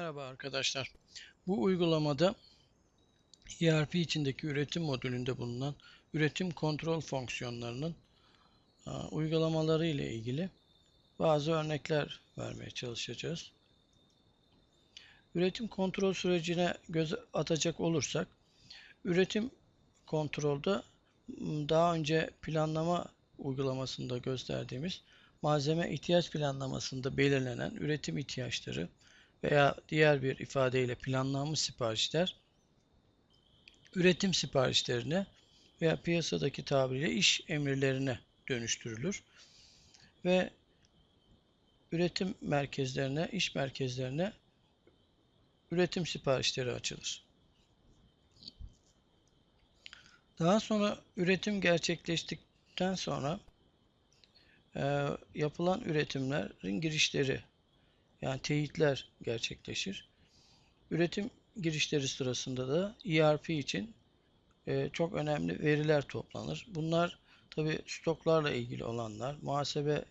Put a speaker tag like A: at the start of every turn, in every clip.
A: Merhaba arkadaşlar. Bu uygulamada ERP içindeki üretim modülünde bulunan üretim kontrol fonksiyonlarının a, uygulamaları ile ilgili bazı örnekler vermeye çalışacağız. Üretim kontrol sürecine göz atacak olursak, üretim kontrolde m, daha önce planlama uygulamasında gösterdiğimiz malzeme ihtiyaç planlamasında belirlenen üretim ihtiyaçları veya diğer bir ifadeyle planlanmış siparişler üretim siparişlerine veya piyasadaki tabiriyle iş emirlerine dönüştürülür ve üretim merkezlerine, iş merkezlerine üretim siparişleri açılır. Daha sonra üretim gerçekleştikten sonra e, yapılan üretimlerin girişleri yani teyitler gerçekleşir. Üretim girişleri sırasında da ERP için e, çok önemli veriler toplanır. Bunlar tabi stoklarla ilgili olanlar, muhasebe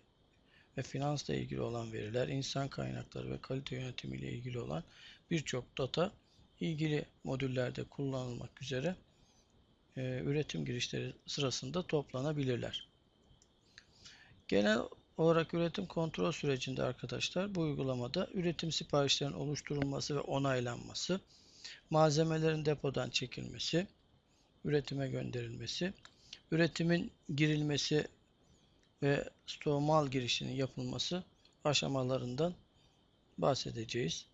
A: ve finansla ilgili olan veriler, insan kaynakları ve kalite yönetimi ile ilgili olan birçok data ilgili modüllerde kullanılmak üzere e, üretim girişleri sırasında toplanabilirler. Genel olarak üretim kontrol sürecinde arkadaşlar bu uygulamada üretim siparişlerinin oluşturulması ve onaylanması, malzemelerin depodan çekilmesi, üretime gönderilmesi, üretimin girilmesi ve stoğ mal girişinin yapılması aşamalarından bahsedeceğiz.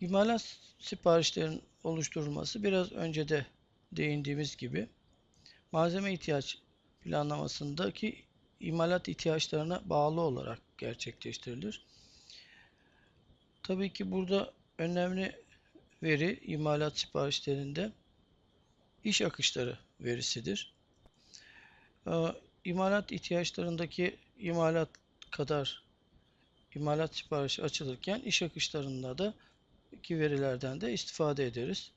A: İmalat siparişlerin oluşturulması biraz önce de değindiğimiz gibi malzeme ihtiyaç planlamasındaki imalat ihtiyaçlarına bağlı olarak gerçekleştirilir. Tabii ki burada önemli veri imalat siparişlerinde iş akışları verisidir. İmalat ihtiyaçlarındaki imalat kadar imalat siparişi açılırken iş akışlarında da ki verilerden de istifade ederiz.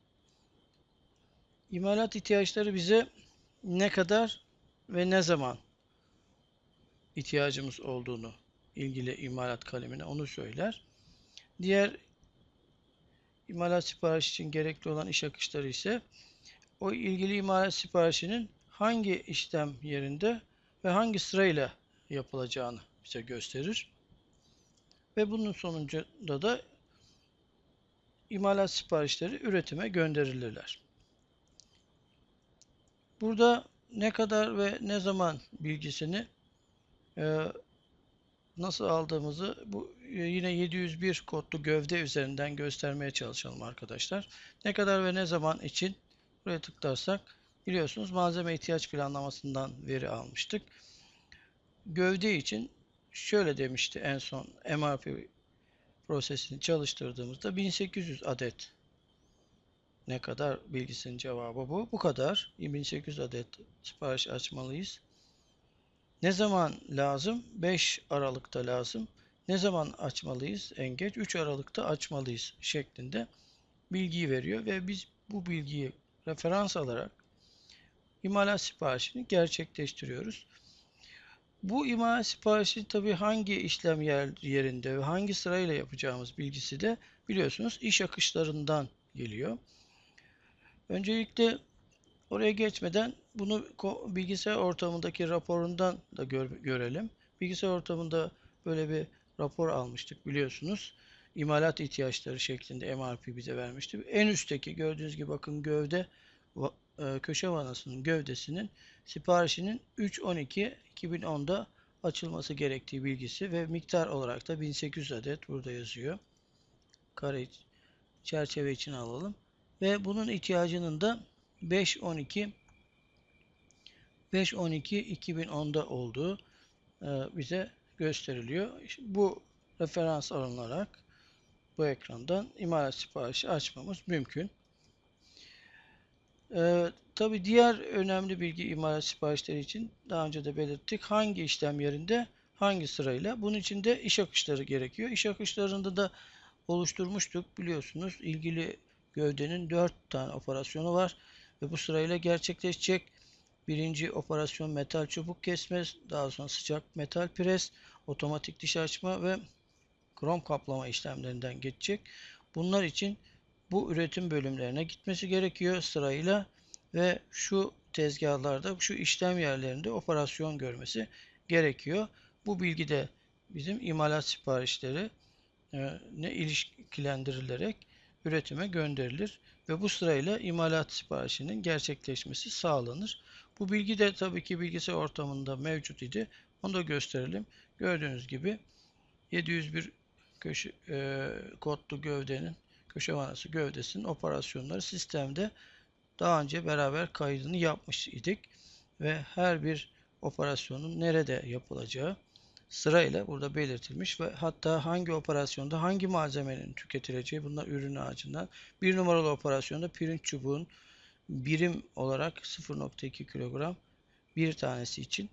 A: İmalat ihtiyaçları bize ne kadar ve ne zaman ihtiyacımız olduğunu ilgili imalat kalemine onu söyler. Diğer imalat siparişi için gerekli olan iş akışları ise o ilgili imalat siparişinin hangi işlem yerinde ve hangi sırayla yapılacağını bize gösterir. Ve bunun sonucunda da imalat siparişleri üretime gönderilirler. Burada ne kadar ve ne zaman bilgisini e, nasıl aldığımızı bu e, yine 701 kodlu gövde üzerinden göstermeye çalışalım arkadaşlar. Ne kadar ve ne zaman için buraya tıklarsak biliyorsunuz malzeme ihtiyaç planlamasından veri almıştık. Gövde için şöyle demişti en son MRP prosesini çalıştırdığımızda 1800 adet ne kadar bilgisinin cevabı bu. Bu kadar. 1800 adet sipariş açmalıyız. Ne zaman lazım? 5 Aralık'ta lazım. Ne zaman açmalıyız? En geç 3 Aralık'ta açmalıyız şeklinde bilgiyi veriyor ve biz bu bilgiyi referans alarak imalat siparişini gerçekleştiriyoruz. Bu imalat siparişi tabi hangi işlem yer, yerinde ve hangi sırayla yapacağımız bilgisi de biliyorsunuz iş akışlarından geliyor. Öncelikle oraya geçmeden bunu bilgisayar ortamındaki raporundan da gör, görelim. Bilgisayar ortamında böyle bir rapor almıştık biliyorsunuz. İmalat ihtiyaçları şeklinde MRP bize vermişti. En üstteki gördüğünüz gibi bakın gövde e, köşe vanasının gövdesinin siparişinin 3.12.2010'da açılması gerektiği bilgisi ve miktar olarak da 1800 adet burada yazıyor. Kare çerçeve için alalım. Ve bunun ihtiyacının da 5.12 5.12.2010'da olduğu e, bize gösteriliyor. Bu referans alınarak bu ekrandan imalat siparişi açmamız mümkün. Ee, Tabi diğer önemli bilgi imalat siparişleri için daha önce de belirttik. Hangi işlem yerinde hangi sırayla? Bunun için de iş akışları gerekiyor. İş akışlarında da oluşturmuştuk biliyorsunuz. ilgili gövdenin 4 tane operasyonu var ve bu sırayla gerçekleşecek. Birinci operasyon metal çubuk kesme, daha sonra sıcak metal pres, otomatik diş açma ve krom kaplama işlemlerinden geçecek. Bunlar için bu üretim bölümlerine gitmesi gerekiyor sırayla ve şu tezgahlarda, şu işlem yerlerinde operasyon görmesi gerekiyor. Bu bilgi de bizim imalat siparişleri e, ne ilişkilendirilerek üretime gönderilir ve bu sırayla imalat siparişinin gerçekleşmesi sağlanır. Bu bilgi de tabii ki bilgisayar ortamında mevcut idi. Onu da gösterelim. Gördüğünüz gibi 701 köşe, e, kodlu gövdenin köşe vanası gövdesinin operasyonları sistemde daha önce beraber kaydını yapmış idik ve her bir operasyonun nerede yapılacağı sırayla burada belirtilmiş ve hatta hangi operasyonda hangi malzemenin tüketileceği bunlar ürün ağacından. Bir numaralı operasyonda pirinç çubuğun birim olarak 0.2 kilogram bir tanesi için.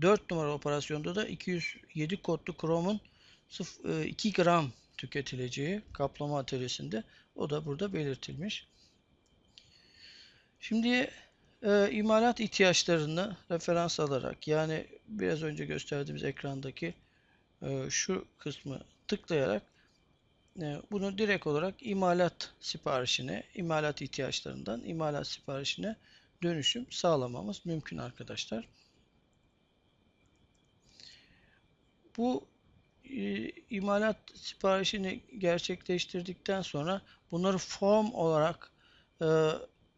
A: 4 numaralı operasyonda da 207 kodlu kromun 2 gram tüketileceği kaplama atölyesinde o da burada belirtilmiş. Şimdi e, imalat ihtiyaçlarını referans alarak yani biraz önce gösterdiğimiz ekrandaki e, şu kısmı tıklayarak e, bunu direkt olarak imalat siparişine, imalat ihtiyaçlarından imalat siparişine dönüşüm sağlamamız mümkün arkadaşlar. Bu e, imalat siparişini gerçekleştirdikten sonra bunları form olarak e,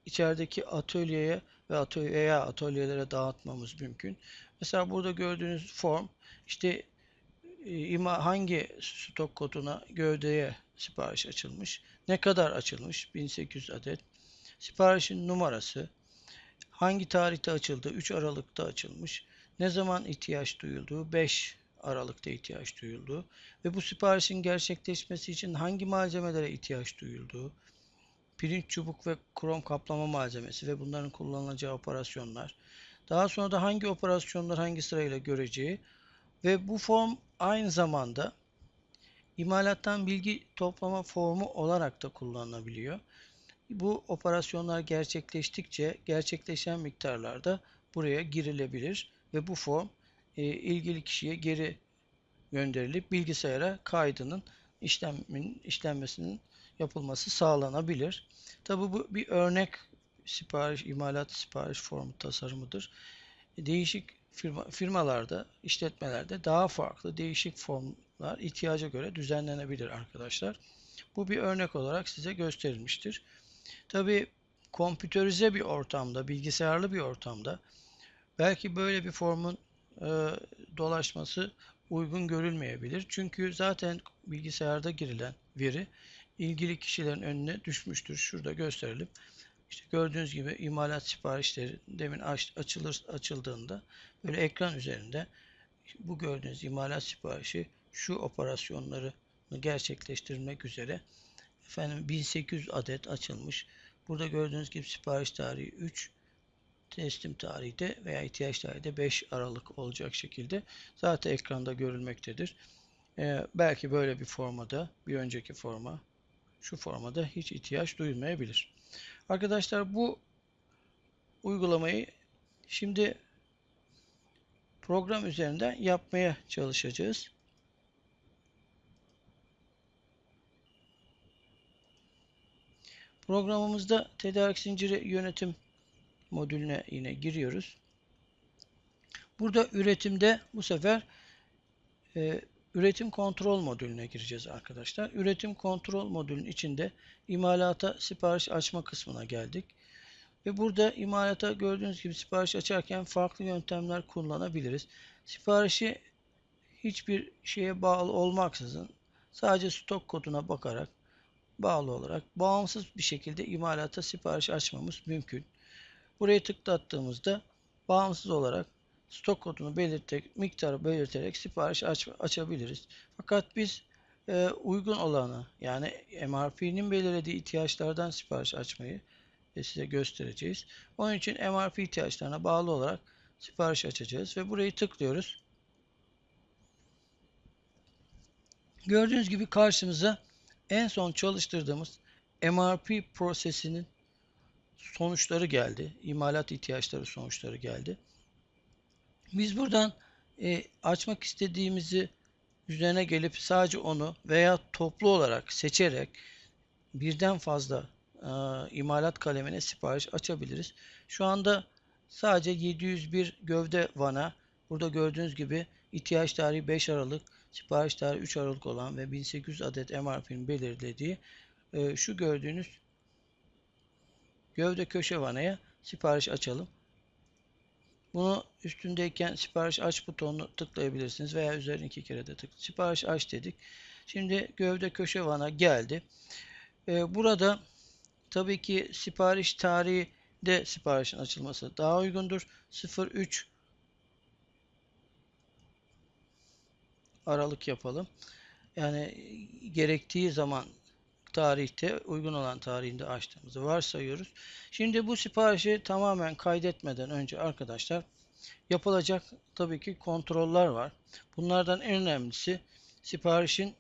A: içerideki atölyeye ve atölye veya atölyelere dağıtmamız mümkün. Mesela burada gördüğünüz form işte e, ima hangi stok koduna gövdeye sipariş açılmış, ne kadar açılmış 1800 adet, siparişin numarası, hangi tarihte açıldı 3 Aralık'ta açılmış, ne zaman ihtiyaç duyulduğu 5 Aralık'ta ihtiyaç duyulduğu ve bu siparişin gerçekleşmesi için hangi malzemelere ihtiyaç duyulduğu, pirinç çubuk ve krom kaplama malzemesi ve bunların kullanılacağı operasyonlar, daha sonra da hangi operasyonlar hangi sırayla göreceği ve bu form aynı zamanda imalattan bilgi toplama formu olarak da kullanılabiliyor. Bu operasyonlar gerçekleştikçe gerçekleşen miktarlarda buraya girilebilir ve bu form e, ilgili kişiye geri gönderilip bilgisayara kaydının işlemin işlenmesinin yapılması sağlanabilir. Tabi bu bir örnek sipariş, imalat sipariş formu tasarımıdır. Değişik firma, firmalarda, işletmelerde daha farklı değişik formlar ihtiyaca göre düzenlenebilir arkadaşlar. Bu bir örnek olarak size gösterilmiştir. Tabi kompüterize bir ortamda, bilgisayarlı bir ortamda belki böyle bir formun e, dolaşması uygun görülmeyebilir. Çünkü zaten bilgisayarda girilen veri ilgili kişilerin önüne düşmüştür. Şurada gösterelim. İşte gördüğünüz gibi imalat siparişleri demin açılır açıldığında böyle ekran üzerinde bu gördüğünüz imalat siparişi şu operasyonları gerçekleştirmek üzere efendim 1800 adet açılmış. Burada gördüğünüz gibi sipariş tarihi 3 teslim tarihi de veya ihtiyaç tarihi de 5 Aralık olacak şekilde zaten ekranda görülmektedir. Ee, belki böyle bir formada bir önceki forma şu formada hiç ihtiyaç duyulmayabilir. Arkadaşlar bu uygulamayı şimdi program üzerinden yapmaya çalışacağız. Programımızda tedarik zinciri yönetim modülüne yine giriyoruz. Burada üretimde bu sefer e, üretim kontrol modülüne gireceğiz arkadaşlar. Üretim kontrol modülünün içinde imalata sipariş açma kısmına geldik. Ve burada imalata gördüğünüz gibi sipariş açarken farklı yöntemler kullanabiliriz. Siparişi hiçbir şeye bağlı olmaksızın sadece stok koduna bakarak bağlı olarak bağımsız bir şekilde imalata sipariş açmamız mümkün. Buraya tıklattığımızda bağımsız olarak stok kodunu belirterek, miktarı belirterek sipariş aç, açabiliriz. Fakat biz e, uygun olanı yani MRP'nin belirlediği ihtiyaçlardan sipariş açmayı e, size göstereceğiz. Onun için MRP ihtiyaçlarına bağlı olarak sipariş açacağız ve burayı tıklıyoruz. Gördüğünüz gibi karşımıza en son çalıştırdığımız MRP prosesinin sonuçları geldi. İmalat ihtiyaçları sonuçları geldi. Biz buradan e, açmak istediğimizi üzerine gelip sadece onu veya toplu olarak seçerek birden fazla e, imalat kalemine sipariş açabiliriz. Şu anda sadece 701 gövde vana burada gördüğünüz gibi ihtiyaç tarihi 5 Aralık, sipariş tarihi 3 Aralık olan ve 1800 adet MRP'nin belirlediği e, şu gördüğünüz gövde köşe vanaya sipariş açalım. Bunu üstündeyken sipariş aç butonunu tıklayabilirsiniz veya üzerine iki kere de tık. Sipariş aç dedik. Şimdi gövde köşe vana geldi. Ee, burada tabii ki sipariş tarihi de siparişin açılması daha uygundur. 03 Aralık yapalım. Yani gerektiği zaman tarihte uygun olan tarihinde açtığımızı varsayıyoruz. Şimdi bu siparişi tamamen kaydetmeden önce arkadaşlar yapılacak tabii ki kontroller var. Bunlardan en önemlisi siparişin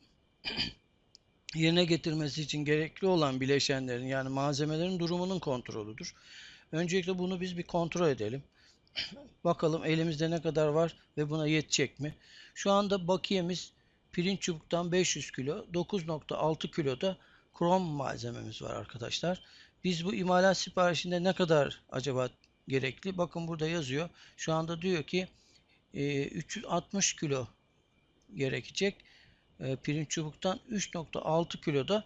A: yerine getirmesi için gerekli olan bileşenlerin yani malzemelerin durumunun kontrolüdür. Öncelikle bunu biz bir kontrol edelim. Bakalım elimizde ne kadar var ve buna yetecek mi? Şu anda bakiyemiz pirinç çubuktan 500 kilo, 9.6 kilo da krom malzememiz var arkadaşlar. Biz bu imalat siparişinde ne kadar acaba gerekli? Bakın burada yazıyor. Şu anda diyor ki e, 360 kilo gerekecek. E, pirinç çubuktan 3.6 kilo da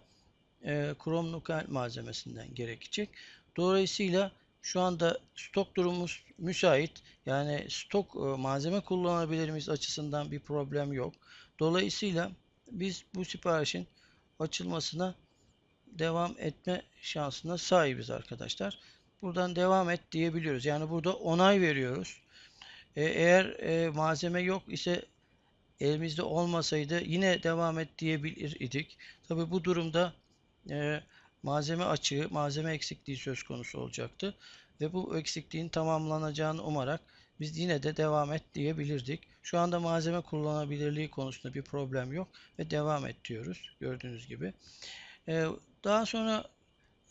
A: e, krom nukel malzemesinden gerekecek. Dolayısıyla şu anda stok durumumuz müsait. Yani stok e, malzeme kullanabilir miyiz açısından bir problem yok. Dolayısıyla biz bu siparişin açılmasına devam etme şansına sahibiz arkadaşlar. Buradan devam et diyebiliyoruz. Yani burada onay veriyoruz. E, eğer e, malzeme yok ise elimizde olmasaydı yine devam et diyebilir idik. Tabi bu durumda e, malzeme açığı, malzeme eksikliği söz konusu olacaktı. Ve bu eksikliğin tamamlanacağını umarak biz yine de devam et diyebilirdik. Şu anda malzeme kullanabilirliği konusunda bir problem yok ve devam et diyoruz gördüğünüz gibi. Ee, daha sonra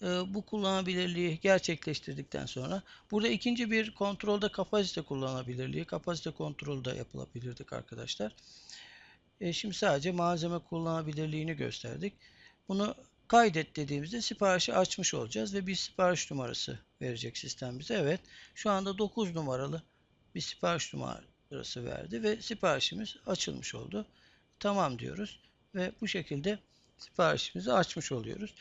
A: e, bu kullanabilirliği gerçekleştirdikten sonra burada ikinci bir kontrolde kapasite kullanabilirliği, kapasite kontrolü de yapılabilirdik arkadaşlar. E, şimdi sadece malzeme kullanabilirliğini gösterdik. Bunu kaydet dediğimizde siparişi açmış olacağız ve bir sipariş numarası verecek sistem bize. Evet şu anda 9 numaralı bir sipariş numarası verdi ve siparişimiz açılmış oldu. Tamam diyoruz ve bu şekilde siparişimizi açmış oluyoruz.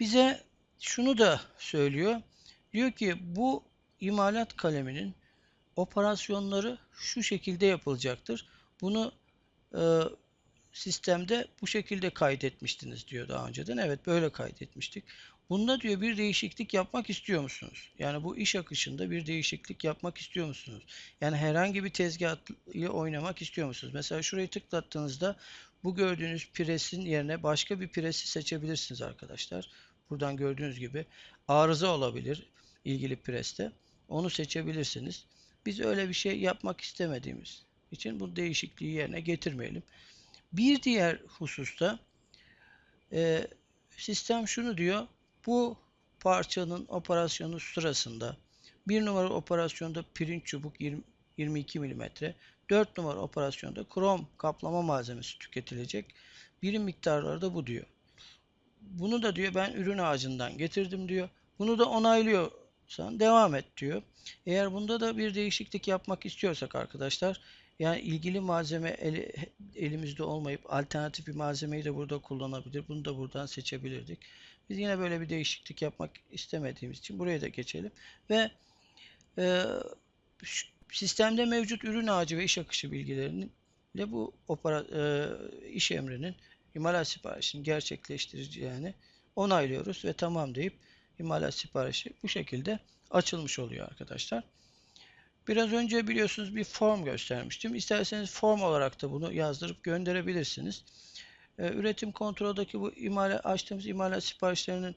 A: Bize şunu da söylüyor. Diyor ki bu imalat kaleminin operasyonları şu şekilde yapılacaktır. Bunu e, sistemde bu şekilde kaydetmiştiniz diyor daha önceden. Evet böyle kaydetmiştik. Bunda diyor bir değişiklik yapmak istiyor musunuz? Yani bu iş akışında bir değişiklik yapmak istiyor musunuz? Yani herhangi bir tezgahla oynamak istiyor musunuz? Mesela şurayı tıklattığınızda bu gördüğünüz presin yerine başka bir presi seçebilirsiniz arkadaşlar. Buradan gördüğünüz gibi arıza olabilir ilgili preste. Onu seçebilirsiniz. Biz öyle bir şey yapmak istemediğimiz için bu değişikliği yerine getirmeyelim. Bir diğer hususta e, sistem şunu diyor. Bu parçanın operasyonu sırasında bir numara operasyonda pirinç çubuk 20, 22 mm, 4 numara operasyonda krom kaplama malzemesi tüketilecek. Birim miktarları da bu diyor. Bunu da diyor ben ürün ağacından getirdim diyor. Bunu da onaylıyorsan devam et diyor. Eğer bunda da bir değişiklik yapmak istiyorsak arkadaşlar yani ilgili malzeme el, elimizde olmayıp alternatif bir malzemeyi de burada kullanabilir. Bunu da buradan seçebilirdik. Biz yine böyle bir değişiklik yapmak istemediğimiz için buraya da geçelim. Ve e, sistemde mevcut ürün ağacı ve iş akışı bilgilerinin ile bu opera, e, iş emrinin imalat siparişini gerçekleştireceğini onaylıyoruz ve tamam deyip imalat siparişi bu şekilde açılmış oluyor arkadaşlar. Biraz önce biliyorsunuz bir form göstermiştim. İsterseniz form olarak da bunu yazdırıp gönderebilirsiniz. Ee, üretim kontroldeki bu imalat, açtığımız imalat siparişlerinin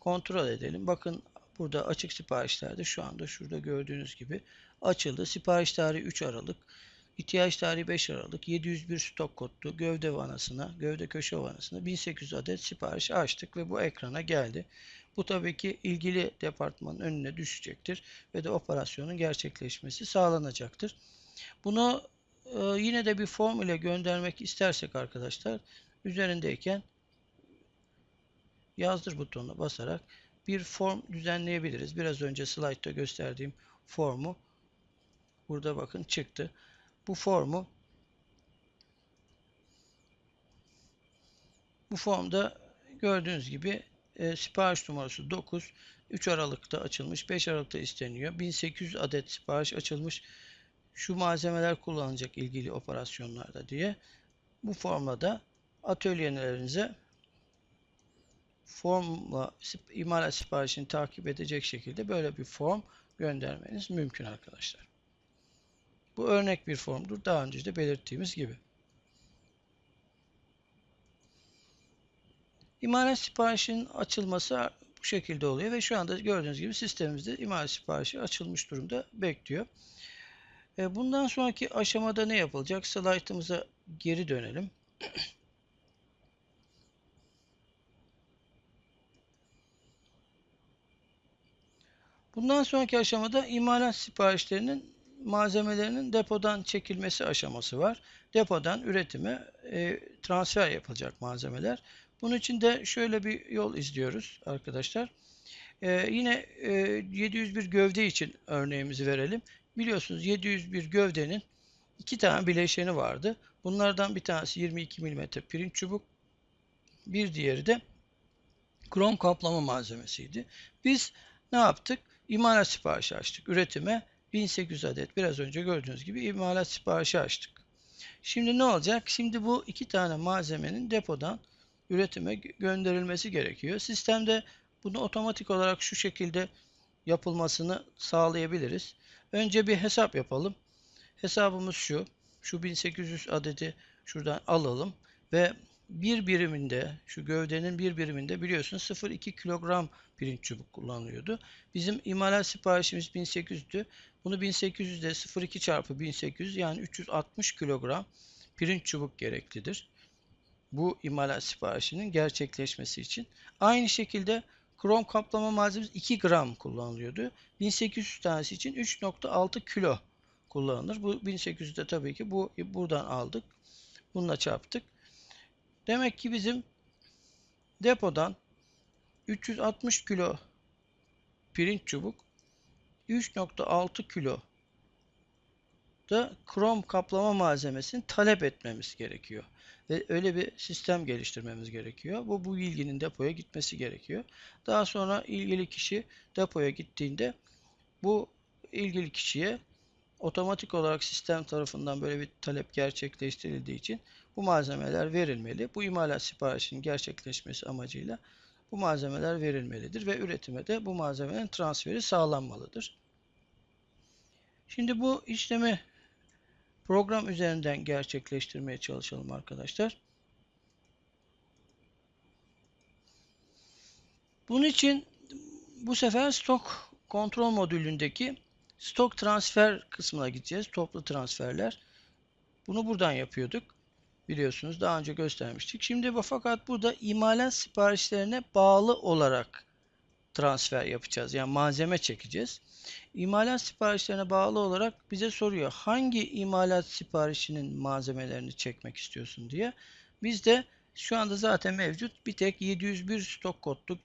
A: kontrol edelim. Bakın burada açık siparişlerde şu anda şurada gördüğünüz gibi açıldı. Sipariş tarihi 3 Aralık. İhtiyaç tarihi 5 Aralık. 701 stok kodlu gövde vanasına, gövde köşe vanasına 1800 adet sipariş açtık ve bu ekrana geldi. Bu tabii ki ilgili departmanın önüne düşecektir ve de operasyonun gerçekleşmesi sağlanacaktır. Bunu e, yine de bir form ile göndermek istersek arkadaşlar üzerindeyken yazdır butonuna basarak bir form düzenleyebiliriz. Biraz önce slaytta gösterdiğim formu burada bakın çıktı. Bu formu bu formda gördüğünüz gibi e, sipariş numarası 9 3 Aralık'ta açılmış 5 Aralık'ta isteniyor 1800 adet sipariş açılmış şu malzemeler kullanılacak ilgili operasyonlarda diye bu formla da atölyelerinize formla imalat siparişini takip edecek şekilde böyle bir form göndermeniz mümkün arkadaşlar. Bu örnek bir formdur. Daha önce de belirttiğimiz gibi. İmalat siparişinin açılması bu şekilde oluyor ve şu anda gördüğünüz gibi sistemimizde imalat siparişi açılmış durumda bekliyor. E, bundan sonraki aşamada ne yapılacak? Slaytımıza geri dönelim. Bundan sonraki aşamada imalat siparişlerinin malzemelerinin depodan çekilmesi aşaması var. Depodan üretime e, transfer yapılacak malzemeler. Bunun için de şöyle bir yol izliyoruz arkadaşlar. E, yine e, 701 gövde için örneğimizi verelim. Biliyorsunuz 701 gövdenin iki tane bileşeni vardı. Bunlardan bir tanesi 22 mm pirinç çubuk. Bir diğeri de krom kaplama malzemesiydi. Biz ne yaptık? İmalat siparişi açtık. Üretime 1800 adet biraz önce gördüğünüz gibi imalat siparişi açtık. Şimdi ne olacak? Şimdi bu iki tane malzemenin depodan üretime gönderilmesi gerekiyor. Sistemde bunu otomatik olarak şu şekilde yapılmasını sağlayabiliriz. Önce bir hesap yapalım. Hesabımız şu. Şu 1800 adeti şuradan alalım ve bir biriminde şu gövdenin bir biriminde biliyorsunuz 0,2 kilogram pirinç çubuk kullanılıyordu. Bizim imalat siparişimiz 1800'dü. Bunu 1800'de 0,2 çarpı 1800 yani 360 kilogram pirinç çubuk gereklidir. Bu imalat siparişinin gerçekleşmesi için. Aynı şekilde krom kaplama malzemesi 2 gram kullanılıyordu. 1800 tanesi için 3.6 kilo kullanılır. Bu 1800'de tabii ki bu buradan aldık. Bununla çarptık. Demek ki bizim depodan 360 kilo pirinç çubuk 3.6 kilo da krom kaplama malzemesini talep etmemiz gerekiyor. Ve öyle bir sistem geliştirmemiz gerekiyor. Bu, bu bilginin depoya gitmesi gerekiyor. Daha sonra ilgili kişi depoya gittiğinde bu ilgili kişiye otomatik olarak sistem tarafından böyle bir talep gerçekleştirildiği için bu malzemeler verilmeli. Bu imalat siparişinin gerçekleşmesi amacıyla bu malzemeler verilmelidir ve üretime de bu malzemenin transferi sağlanmalıdır. Şimdi bu işlemi program üzerinden gerçekleştirmeye çalışalım arkadaşlar. Bunun için bu sefer stok kontrol modülündeki stok transfer kısmına gideceğiz. Toplu transferler. Bunu buradan yapıyorduk. Biliyorsunuz daha önce göstermiştik. Şimdi fakat burada imalat siparişlerine bağlı olarak transfer yapacağız. Yani malzeme çekeceğiz. İmalat siparişlerine bağlı olarak bize soruyor. Hangi imalat siparişinin malzemelerini çekmek istiyorsun diye. Biz de şu anda zaten mevcut bir tek 701 stok kodluk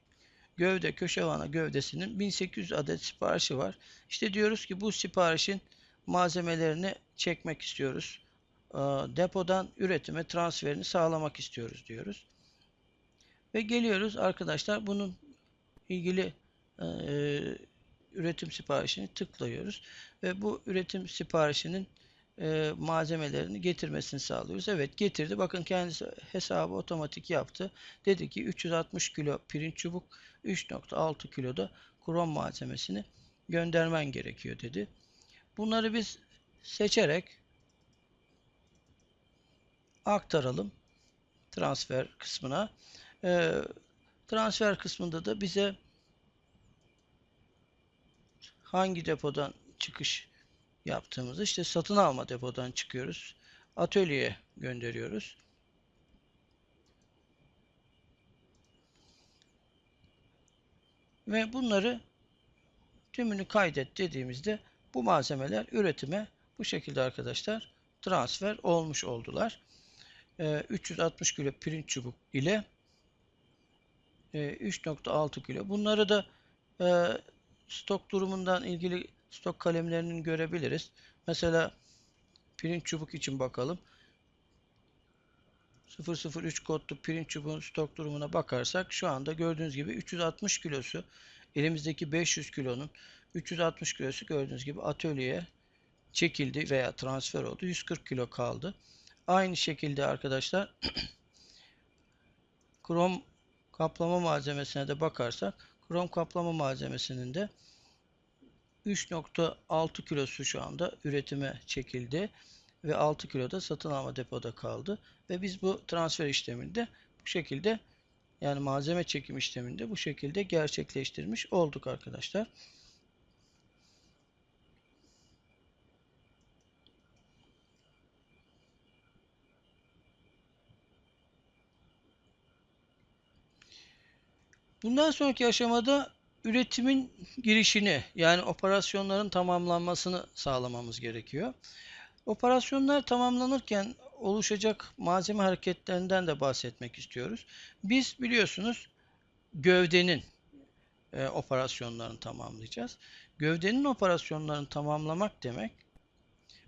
A: gövde köşe vana gövdesinin 1800 adet siparişi var. İşte diyoruz ki bu siparişin malzemelerini çekmek istiyoruz. Depodan üretime transferini sağlamak istiyoruz diyoruz. Ve geliyoruz arkadaşlar bunun ilgili e, üretim siparişini tıklıyoruz. Ve bu üretim siparişinin e, malzemelerini getirmesini sağlıyoruz. Evet getirdi. Bakın kendisi hesabı otomatik yaptı. Dedi ki 360 kilo pirinç çubuk 3.6 kiloda krom malzemesini göndermen gerekiyor dedi. Bunları biz seçerek aktaralım transfer kısmına. Ee, transfer kısmında da bize hangi depodan çıkış yaptığımızı işte satın alma depodan çıkıyoruz. Atölyeye gönderiyoruz. Ve bunları tümünü kaydet dediğimizde bu malzemeler üretime bu şekilde arkadaşlar transfer olmuş oldular. E, 360 kilo pirinç çubuk ile e, 3.6 kilo. Bunları da e, stok durumundan ilgili stok kalemlerinin görebiliriz. Mesela pirinç çubuk için bakalım. 003 kodlu pirinç çubuğun stok durumuna bakarsak şu anda gördüğünüz gibi 360 kilosu elimizdeki 500 kilonun 360 kilosu gördüğünüz gibi atölyeye çekildi veya transfer oldu. 140 kilo kaldı. Aynı şekilde arkadaşlar krom kaplama malzemesine de bakarsak krom kaplama malzemesinin de 3.6 kilosu şu anda üretime çekildi ve 6 kilo da satın alma depoda kaldı ve biz bu transfer işleminde bu şekilde yani malzeme çekim işleminde bu şekilde gerçekleştirmiş olduk arkadaşlar. Bundan sonraki aşamada üretimin girişini yani operasyonların tamamlanmasını sağlamamız gerekiyor. Operasyonlar tamamlanırken oluşacak malzeme hareketlerinden de bahsetmek istiyoruz. Biz biliyorsunuz gövdenin e, operasyonlarını tamamlayacağız. Gövdenin operasyonlarını tamamlamak demek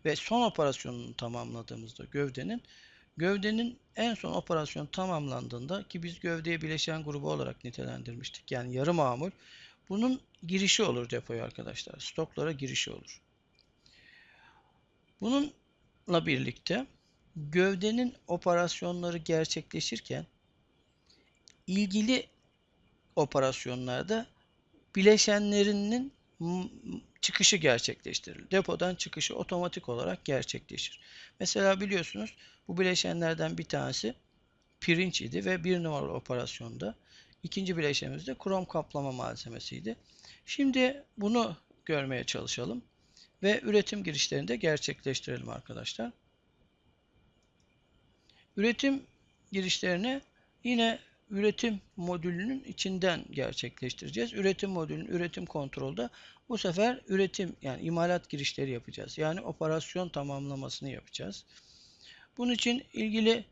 A: ve son operasyonunu tamamladığımızda gövdenin Gövdenin en son operasyon tamamlandığında ki biz gövdeye bileşen grubu olarak nitelendirmiştik. Yani yarı mamul. Bunun girişi olur depoya arkadaşlar. Stoklara girişi olur. Bununla birlikte gövdenin operasyonları gerçekleşirken ilgili operasyonlarda bileşenlerinin çıkışı gerçekleştirilir. Depodan çıkışı otomatik olarak gerçekleşir. Mesela biliyorsunuz bu bileşenlerden bir tanesi pirinç idi ve bir numaralı operasyonda ikinci bileşenimiz de krom kaplama malzemesiydi. Şimdi bunu görmeye çalışalım ve üretim girişlerini de gerçekleştirelim arkadaşlar. Üretim girişlerini yine üretim modülünün içinden gerçekleştireceğiz. Üretim modülünün üretim kontrolde bu sefer üretim yani imalat girişleri yapacağız. Yani operasyon tamamlamasını yapacağız. Bunun için ilgili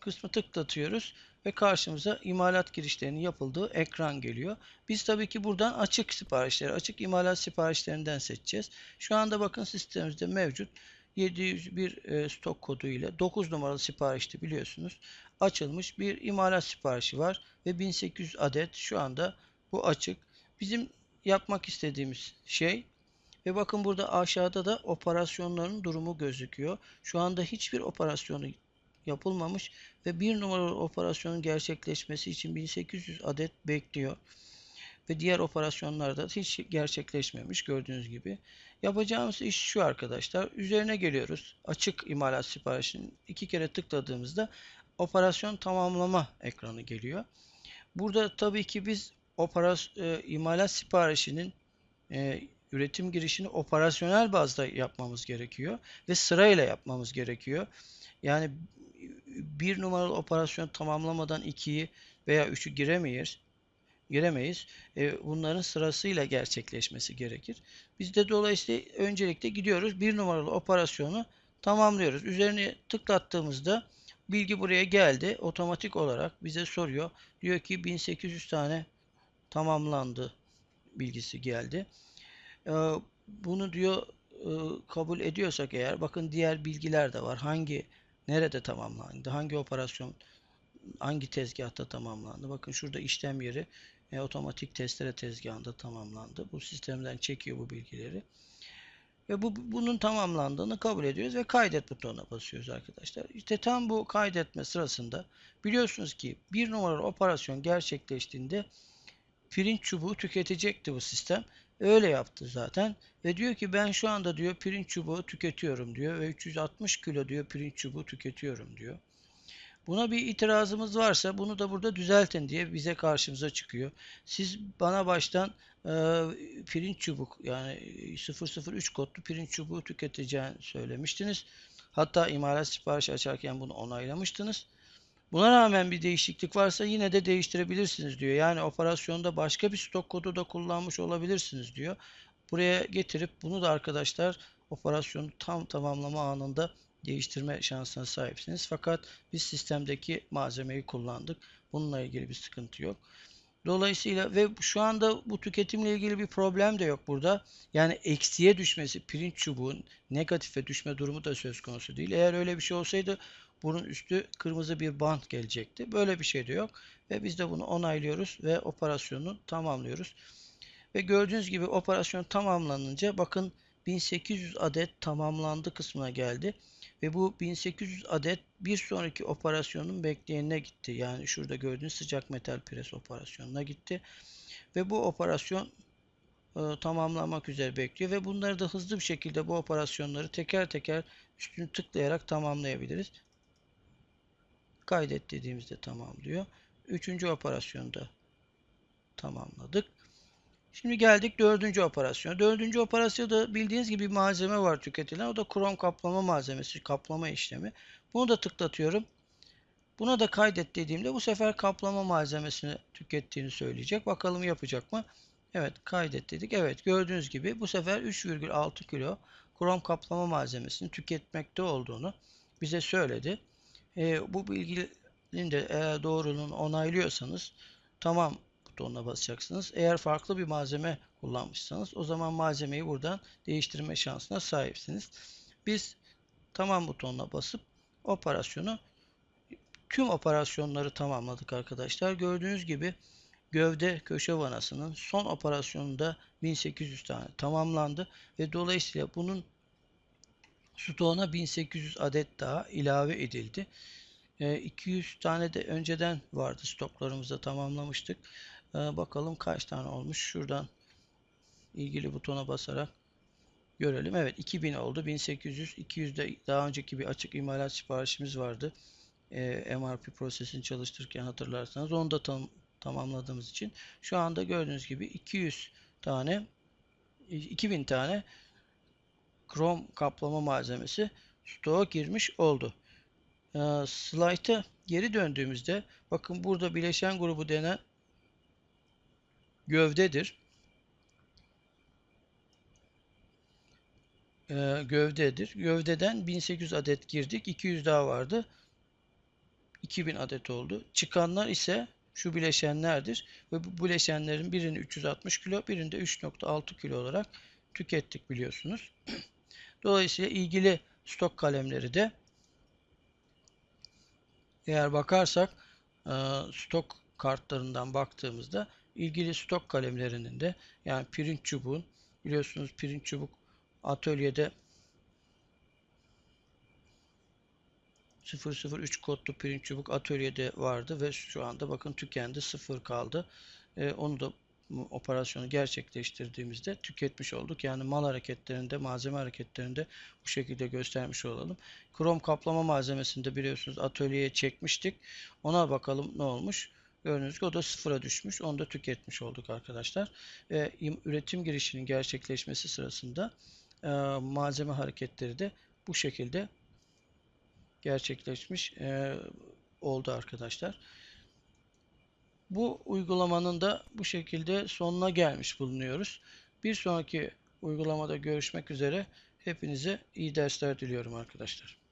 A: kısmı tıklatıyoruz ve karşımıza imalat girişlerinin yapıldığı ekran geliyor. Biz tabii ki buradan açık siparişleri, açık imalat siparişlerinden seçeceğiz. Şu anda bakın sistemimizde mevcut 701 e, stok kodu ile 9 numaralı siparişti biliyorsunuz. Açılmış bir imalat siparişi var ve 1800 adet şu anda bu açık. Bizim yapmak istediğimiz şey ve bakın burada aşağıda da operasyonların durumu gözüküyor. Şu anda hiçbir operasyonu yapılmamış ve bir numaralı operasyonun gerçekleşmesi için 1800 adet bekliyor. Ve diğer operasyonlarda hiç gerçekleşmemiş gördüğünüz gibi. Yapacağımız iş şu arkadaşlar. Üzerine geliyoruz. Açık imalat siparişini iki kere tıkladığımızda operasyon tamamlama ekranı geliyor. Burada tabii ki biz operasyon, e, imalat siparişinin e, üretim girişini operasyonel bazda yapmamız gerekiyor ve sırayla yapmamız gerekiyor. Yani bir numaralı operasyon tamamlamadan ikiyi veya üçü giremeyiz. Giremeyiz. E, bunların sırasıyla gerçekleşmesi gerekir. Biz de dolayısıyla öncelikle gidiyoruz. Bir numaralı operasyonu tamamlıyoruz. Üzerine tıklattığımızda bilgi buraya geldi. Otomatik olarak bize soruyor. Diyor ki 1800 tane tamamlandı bilgisi geldi. Ee, bunu diyor e, kabul ediyorsak eğer bakın diğer bilgiler de var. Hangi nerede tamamlandı? Hangi operasyon hangi tezgahta tamamlandı? Bakın şurada işlem yeri e, otomatik testere tezgahında tamamlandı. Bu sistemden çekiyor bu bilgileri. Ve bu bunun tamamlandığını kabul ediyoruz ve kaydet butonuna basıyoruz arkadaşlar. İşte tam bu kaydetme sırasında biliyorsunuz ki bir numaralı operasyon gerçekleştiğinde pirinç çubuğu tüketecekti bu sistem. Öyle yaptı zaten. Ve diyor ki ben şu anda diyor pirinç çubuğu tüketiyorum diyor. Ve 360 kilo diyor pirinç çubuğu tüketiyorum diyor. Buna bir itirazımız varsa bunu da burada düzeltin diye bize karşımıza çıkıyor. Siz bana baştan e, pirinç çubuk yani 003 kodlu pirinç çubuğu tüketeceğini söylemiştiniz. Hatta imalat siparişi açarken bunu onaylamıştınız. Buna rağmen bir değişiklik varsa yine de değiştirebilirsiniz diyor. Yani operasyonda başka bir stok kodu da kullanmış olabilirsiniz diyor. Buraya getirip bunu da arkadaşlar operasyonu tam tamamlama anında değiştirme şansına sahipsiniz. Fakat biz sistemdeki malzemeyi kullandık. Bununla ilgili bir sıkıntı yok. Dolayısıyla ve şu anda bu tüketimle ilgili bir problem de yok burada. Yani eksiye düşmesi, pirinç çubuğun negatife düşme durumu da söz konusu değil. Eğer öyle bir şey olsaydı bunun üstü kırmızı bir bant gelecekti. Böyle bir şey de yok. Ve biz de bunu onaylıyoruz ve operasyonu tamamlıyoruz. Ve gördüğünüz gibi operasyon tamamlanınca bakın 1800 adet tamamlandı kısmına geldi. Ve bu 1800 adet bir sonraki operasyonun bekleyenine gitti. Yani şurada gördüğünüz sıcak metal pres operasyonuna gitti. Ve bu operasyon e, tamamlanmak üzere bekliyor. Ve bunları da hızlı bir şekilde bu operasyonları teker teker üstünü tıklayarak tamamlayabiliriz. Kaydet dediğimizde tamamlıyor. Üçüncü operasyonda tamamladık. Şimdi geldik dördüncü operasyona. Dördüncü operasyonda bildiğiniz gibi bir malzeme var tüketilen. O da krom kaplama malzemesi, kaplama işlemi. Bunu da tıklatıyorum. Buna da kaydet dediğimde bu sefer kaplama malzemesini tükettiğini söyleyecek. Bakalım yapacak mı? Evet kaydet dedik. Evet gördüğünüz gibi bu sefer 3,6 kilo krom kaplama malzemesini tüketmekte olduğunu bize söyledi. E, bu bilginin de eğer doğruluğunu onaylıyorsanız tamam butonuna basacaksınız. Eğer farklı bir malzeme kullanmışsanız o zaman malzemeyi buradan değiştirme şansına sahipsiniz. Biz tamam butonuna basıp operasyonu tüm operasyonları tamamladık arkadaşlar. Gördüğünüz gibi gövde köşe vanasının son operasyonunda 1800 tane tamamlandı ve dolayısıyla bunun stoğuna 1800 adet daha ilave edildi. 200 e, tane de önceden vardı stoklarımızda tamamlamıştık. E, bakalım kaç tane olmuş. Şuradan ilgili butona basarak görelim. Evet 2000 oldu. 1800, 200 de daha önceki bir açık imalat siparişimiz vardı. E, MRP prosesini çalıştırırken hatırlarsanız onu da tam, tamamladığımız için şu anda gördüğünüz gibi 200 tane 2000 tane krom kaplama malzemesi stoğa girmiş oldu. Ee, slide'a geri döndüğümüzde bakın burada bileşen grubu denen gövdedir. Ee, gövdedir. Gövdeden 1800 adet girdik. 200 daha vardı. 2000 adet oldu. Çıkanlar ise şu bileşenlerdir. Ve bu bileşenlerin birini 360 kilo, birinde 3.6 kilo olarak tükettik biliyorsunuz. Dolayısıyla ilgili stok kalemleri de eğer bakarsak e, stok kartlarından baktığımızda ilgili stok kalemlerinin de yani pirinç çubuğun biliyorsunuz pirinç çubuk atölyede 003 kodlu pirinç çubuk atölyede vardı ve şu anda bakın tükendi sıfır kaldı. Ee, onu da operasyonu gerçekleştirdiğimizde tüketmiş olduk. Yani mal hareketlerinde, malzeme hareketlerinde bu şekilde göstermiş olalım. Krom kaplama malzemesinde biliyorsunuz atölyeye çekmiştik. Ona bakalım ne olmuş. Gördüğünüz gibi o da sıfıra düşmüş. Onu da tüketmiş olduk arkadaşlar. Ve üretim girişinin gerçekleşmesi sırasında e, malzeme hareketleri de bu şekilde gerçekleşmiş e, oldu arkadaşlar. Bu uygulamanın da bu şekilde sonuna gelmiş bulunuyoruz. Bir sonraki uygulamada görüşmek üzere. Hepinize iyi dersler diliyorum arkadaşlar.